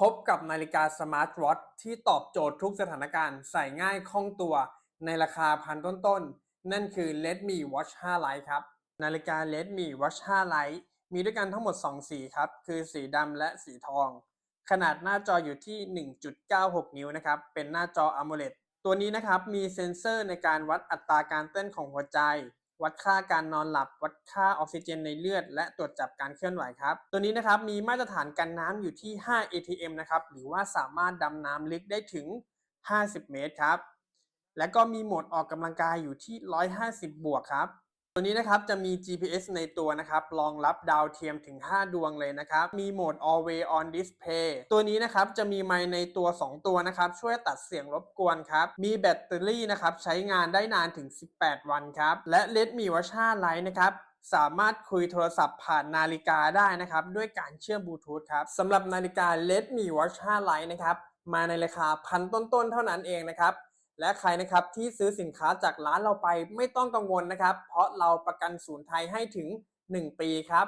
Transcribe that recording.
พบกับนาฬิกาสมาร์ทวอทที่ตอบโจทย์ทุกสถานการณ์ใส่ง่ายคล่องตัวในราคาพันต้นๆ นั่นคือ Redmi Watch 5 Lite ครับ นาฬิกา Redmi Watch 5 Lite มีด้วยกันทั้งหมด 2 สีครับ คือสีดำและสีทอง ขนาดหน้าจออยู่ที่ 1.96 นิ้วนะครับ เป็นหน้าจอ AMOLED ตัวนี้นะครับมีเซ็นเซอร์ในการวัดอัตราการเต้นของหัวใจ วัดค่าการนอนหลับ วัดค่าออกซิเจนในเลือด และตรวจจับการเคลื่อนไหวครับ ตัวนี้นะครับมีมาตรฐานกันน้ำอยู่ที่ 5 ATM นะครับ หรือว่าสามารถดำน้ำลึกได้ถึง 50 เมตรครับ และก็มีโหมดออกกำลังกายอยู่ที่ 150 บวกครับ ตัวนี้นะครับจะมี GPS ในตัวนะครับรองรับดาวเทียมถึง 5 ดวงเลยนะครับ มีโหมด Always on Display ตัวนี้นะครับจะมีไมค์ในตัว 2 ตัวนะครับ ช่วยตัดเสียงรบกวนครับ มีแบตเตอรี่นะครับใช้งานได้นานถึง 18 วันครับ และ Redmi Watch Lite นะครับสามารถคุยโทรศัพท์ผ่านนาฬิกาได้นะครับ ด้วยการเชื่อมบลูทูธครับสำหรับนาฬิกา Redmi Watch 5 Lite นะครับมาในราคาพันต้นๆเท่านั้นเองนะครับ และใครนะครับที่ซื้อสินค้าจากร้านเราไปไม่ต้องกังวลนะครับ เพราะเราประกันศูนย์ไทยให้ถึง 1 ปีครับ